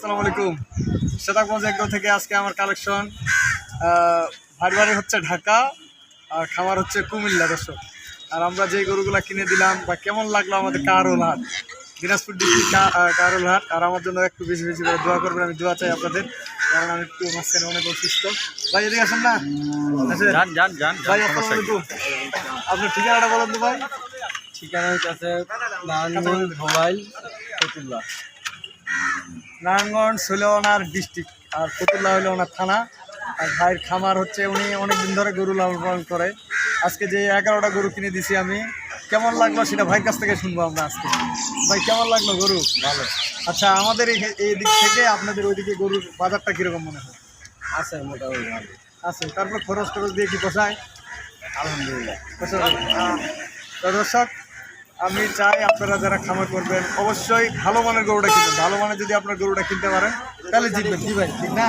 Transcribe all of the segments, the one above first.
আসসালামু আলাইকুম। সেতাগঞ্জ এগ্রো থেকে আজকে আমার কালেকশন বাড়ি হচ্ছে ঢাকা আর খামার হচ্ছে কুমিল্লা দর্শক। আর আমরা যে গরুগুলা কিনে দিলাম বা কেমন লাগল আমাদের কারোল হাট দিনাজপুর ডিস্ট্রিক্ট কারোল হাট আর আমার জন্য একটু বেশি বেশি করে দোয়া করবেন আমি দোয়া চাই আপনাদের কারণ আমি একটু মাঝখানে অনেক অসুস্থ। ভাই এদিকে আসেন না? যান যান যান ভাই আসসালামু আলাইকুম। আপনার ঠিকানাটা বলেন তো ভাই। ঠিকানা হচ্ছে নারায়ণগঞ্জ মোবাইল ফতুল্লা। নারায়ণগঞ্জ হইল ওনার ডিস্ট্রিক্ট আর ফতুল্লা হইল ওনার থানা। আর ভাইয়ের খামার হচ্ছে উনি অনেক দিন ধরে গরু লালন পালন করে। আজকে যে এগারোটা গরু কিনে দিছি আমি কেমন লাগল সেটা ভাইয়ের কাছ থেকে শুনব আমরা আজকে। ভাই কেমন লাগল গরু? ভালো। আচ্ছা আমাদের এই- এই দিক থেকে আপনাদের ওইদিকে গরুর বাজারটা কীরকম মনে হয়? আছে মোটামুটি ভালো। আছে তারপর খরচ টরচ দিয়ে কি পোষায়? আলহামদুলিল্লাহ। দর্শক আমি চাই আপনারা যারা খামার করবেন অবশ্যই ভালো মানের গরুটা কিনবেন। ভালো মানের যদি আপনার গরুটা কিনতে পারেন তাহলে জিতবেন। কি ভাই ঠিক না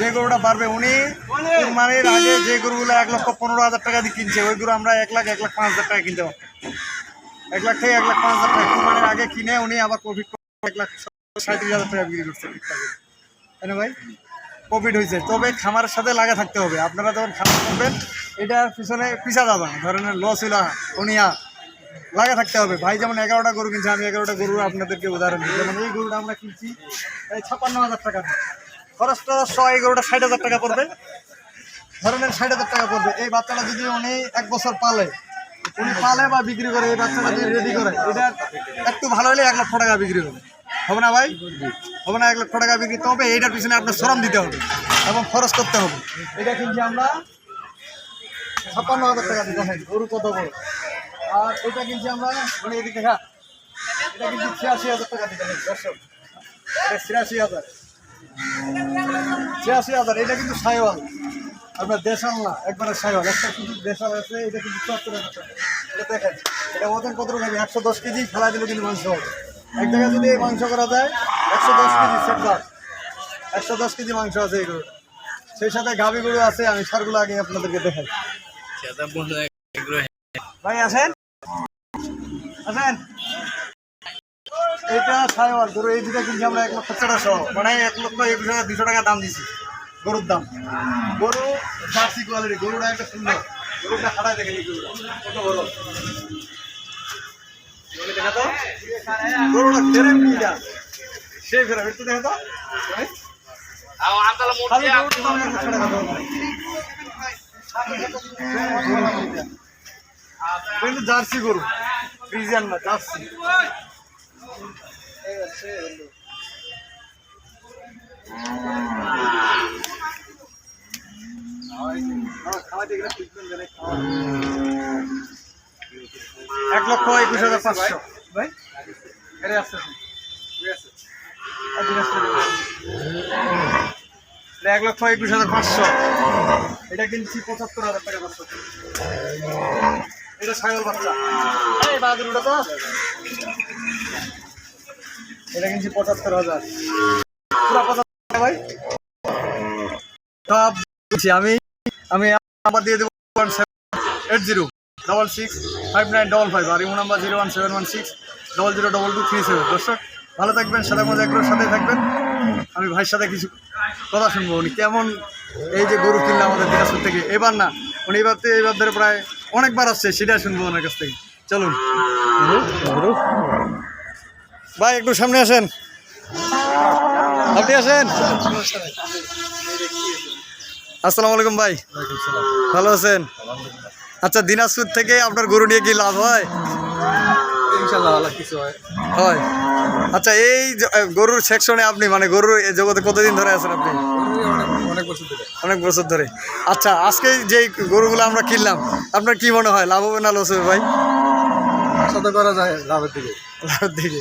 যে গরুটা পারবে উনি কুরবানির আগে যে গরুগুলো এক লক্ষ পনেরো হাজার টাকা দিয়ে কিনছে ওই গরু আমরা এক লাখ এক লাখ পাঁচ হাজার টাকা কিনতে পারব। এক লাখ থেকে এক লাখ পাঁচ হাজার টাকা কুরবানির আগে কিনে উনি আবার প্রফিট এক লাখ সাঁত্রিশ হাজার টাকা বিক্রি করছে। তাই না ভাই? প্রফিট হয়েছে। তবে খামারের সাথে লাগা থাকতে হবে। আপনারা যখন খামার করবেন এটার পিছনে পিছা যাবে ধরেন লস হইলা উনিয়া লাগা থাকতে হবে। ভাই, যেমন এগারোটা গরু কিনছে, আমি এগারোটা গরু আপনাদেরকে উদাহরণ দিই। যেমন এই গরুটা আমরা কিনছি ছাপ্পান্ন হাজার টাকা দিয়ে। খরচ টরচ সহ এই গরুটা ষাট হাজার টাকা পড়বে। ধরেন ষাট হাজার টাকা পড়বে। এই বাচ্চাটা যদি উনি এক বছর পালে, উনি পালে বা বিক্রি করে, এই বাচ্চাটা যদি রেডি করে, এটা একটু ভালো হলে এক লক্ষ টাকা বিক্রি হবে। হবে না ভাই? হবে না এক লক্ষ টাকা বিক্রি। তবে এইটার পিছনে আপনার শ্রম দিতে হবে এবং খরচ করতে হবে। এটা কিনছি আমরা ছাপ্পান্ন হাজার টাকা দিতে দেখেন, গরু কত বড়? আর এটা কিনছি আমরা মানে এদিকে দেখা এটা কিনছি ছিয়াশি হাজার টাকা দেখেন দর্শক। ছিয়াশি হাজার। ছিয়াশি হাজার, এটা কিন্তু সাইওয়াল। আপনার দেশাল না, একবারে সাইওয়াল। একটা কিন্তু দেশাল আছে, এটা কিন্তু টাকা। এটা দেখেন, এটা ওজন কত রকম? একশো দশ কেজি খেলা দিলে কিন্তু মাংস হবে। এক জায়গায় যদি এই মাংস করা যায়, একশো দশ কেজি সেটবার একশো দশ কেজি মাংস আছে গরুটা সেই সাথে গাভি গরু আছে, আমি সারগুলো আগে আপনাদেরকে দেখাই। ভাই আসেন। আসেন। এটা সাইওয়াল গরু এই দুটা কিনছি আমরা এক লক্ষ চারশো মানে এক লক্ষ একুশ হাজার দুশো টাকা দাম দিছি গরুর দাম। গরু জার্সি কোয়ালিটি গরুটা একটা সুন্দর। গরুটা দেখেন এই গরুটা। কত বড়? দেখা তো? গরুটা ফেরে সেই ফেরা একটু দেখা তো? খালি গরুটার দাম এক লক্ষ টাকা দাম। কিন্তু জার্সি গরু। ফ্রিজিয়ান না জার্সি। এক লক্ষ একুশ হাজার পাঁচশো। ভাই? এটা এক লক্ষ একুশ হাজার পাঁচশো। এটা কিনছি পঁচাত্তর হাজার টাকা পাঁচশো। এটা বাচ্চা। এটা কিনছি পঁচাত্তর হাজার। ভাই। সব নাম্বার দিয়ে দেবো one seven eight zero six five nine double five আর zero one seven one six double zero double two three ভালো থাকবেন, সাদা মজা একটু সাথে থাকবেন। আমি ভাইয়ের সাথে কিছু কথা শুনব। উনি কেমন এই যে গরু কিনলে আমাদের দিনাজপুর থেকে। এবার না, উনি এবার তো এবার ধরে প্রায় অনেকবার আসছে সেটা শুনব ওনার কাছ থেকে। চলুন। ভাই একটু সামনে আসেন। আপনি আসেন। আসসালামু আলাইকুম ভাই। ভালো আছেন? আচ্ছা দিনাজপুর থেকে আপনার গরু নিয়ে কি লাভ হয়? হয়। আচ্ছা এই গরুর সেকশনে আপনি মানে গরুর এই জগতে কতদিন ধরে আছেন আপনি? অনেক অনেক বছর ধরে। অনেক বছর ধরে। আচ্ছা আজকে যে গরুগুলো আমরা কিনলাম আপনার কি মনে হয় লাভ হবে না লস হবে ভাই? তো করা যায় লাভের দিকে। লাভের দিকে।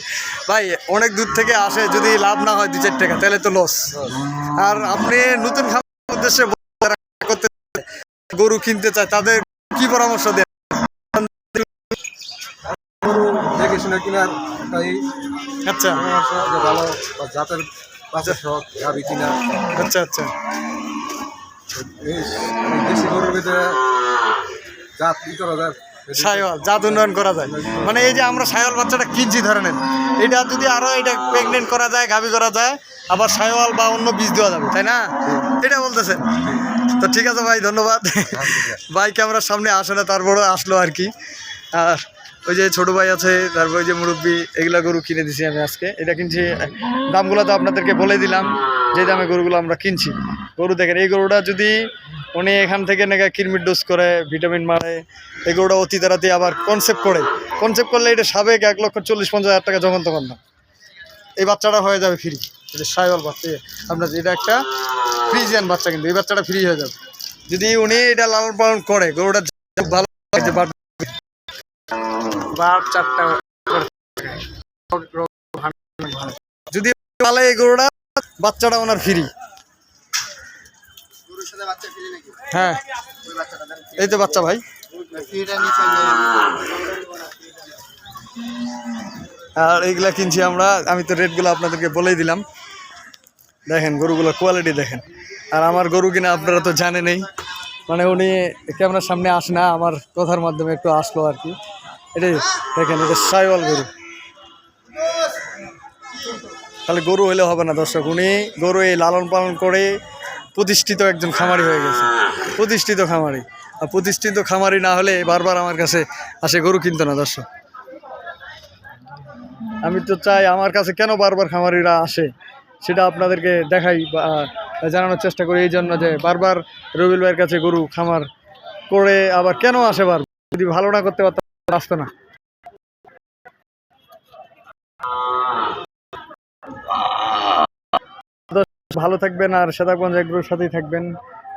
ভাই অনেক দূর থেকে আসে যদি লাভ না হয় দু চার টাকা তাহলে তো লস আর আপনি নতুন খামার উদ্দেশ্যে করতে গরু কিনতে চায় তাদের কি পরামর্শ দেন? গরু দেখে শুনে কিনার একটাই আচ্ছা। ভালো বা জাতের পাশে সব গাবি কিনা। আচ্ছা আচ্ছা। এই এই দেশি গরুর ভিতরে জাত সায়ল জাত উন্নয়ন করা যায়। মানে এই যে আমরা সায়ল বাচ্চাটা কিনছি ধরে নেন এটা যদি আরও এটা প্রেগনেন্ট করা যায়, গাভী করা যায়, আবার সায়ল বা অন্য বীজ দেওয়া যাবে, তাই না? এটা বলতেছেন। তো ঠিক আছে ভাই, ধন্যবাদ। ভাই ক্যামেরার সামনে আসে না তারপরে আসলো আর কি। আর ওই যে ছোট ভাই আছে, তারপর ওই যে মুরব্বী, এগুলা গরু কিনে দিছি আমি আজকে। এটা কিনছি দামগুলো তো আপনাদেরকে বলে দিলাম। যে দামে গরুগুলো আমরা কিনছি গরু দেখেন এই গরুটা যদি উনি এখান থেকে নাকি কিরমির ডোজ করে ভিটামিন মারে এই গরুটা অতি তাড়াতাড়ি আবার কনসেপ্ট করে কনসেপ্ট করলে এটা সাবেক এক লক্ষ চল্লিশ পঞ্চাশ হাজার টাকা যখন তখন না এই বাচ্চাটা হয়ে যাবে ফ্রি এটা সাইওয়াল বাচ্চা আপনার এটা একটা ফ্রিজিয়ান বাচ্চা কিন্তু এই বাচ্চাটা ফ্রি হয়ে যাবে। যদি উনি এটা লালন পালন করে গরুটা ভালো বার চারটা যদি পালে এই গরুটা বাচ্চাটা ওনার ফ্রি। হ্যাঁ। এই তো বাচ্চা ভাই। আর এইগুলা কিনছি আমরা। আমি তো রেটগুলো আপনাদেরকে বলেই দিলাম। দেখেন গরুগুলো কোয়ালিটি দেখেন। আর আমার গরু কিনা আপনারা তো জানেনই মানে উনি ক্যামেরার সামনে আসে না, আমার কথার মাধ্যমে একটু আসলো আর কি। এটাই দেখেন, এটা সাইওয়াল গরু। খালি গরু হলে হবে না, দর্শক। উনি গরু এই লালন পালন করে প্রতিষ্ঠিত একজন খামারি হয়ে গেছে। প্রতিষ্ঠিত খামারি। আর প্রতিষ্ঠিত খামারি না হলে বারবার আমার কাছে আসে গরু কিনতো না, দর্শক। আমি তো চাই আমার কাছে কেন বারবার খামারিরা আসে, সেটা আপনাদেরকে দেখাই বা জানানোর চেষ্টা করি। এই জন্য যে বারবার রবিল ভাইয়ের কাছে গরু খামার করে আবার কেন আসে বার যদি ভালো না করতে পারতাম, আসতো না। ভালো থাকবেন আর সেতাগঞ্জ এগ্রোর সাথেই থাকবেন।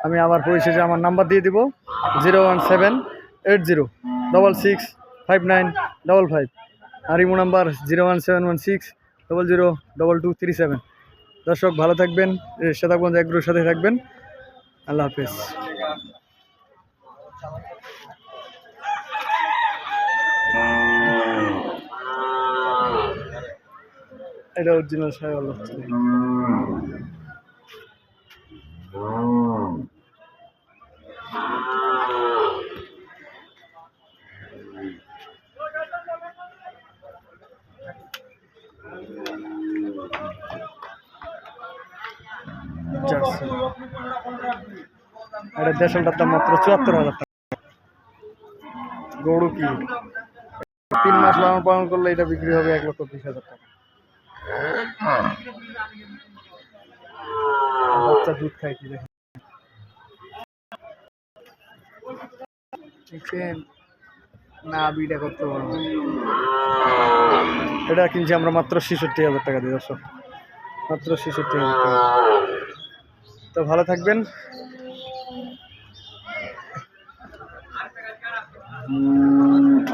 আমি আমার পরিশেষে আমার নাম্বার দিয়ে দিব, zero one seven eight zero double six five nine double five আর imo number zero one seven one six double zero double two three seven দর্শক, ভালো থাকবেন সেতাগঞ্জ এগ্রোর সাথে থাকবেন। আল্লাহ হাফেজ। এটা অরিজিনাল সাহেব জার্সি এটা দেশালটার দাম মাত্র চুয়াত্তর হাজার টাকা। গরু কি? তিন মাস লালন পালন করলে এটা বিক্রি হবে এক লক্ষ বিশ হাজার টাকা। বাচ্চা দুধ কি দেখেন? দেখছেন? না, বিটা করতে পারব এটা কিনছি আমরা মাত্র ছেষট্টি হাজার টাকা দিয়ে, দর্শক। মাত্র ছেষট্টি হাজার টাকা। তো ভালো থাকবেন।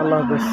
আল্লাহ হাফেজ।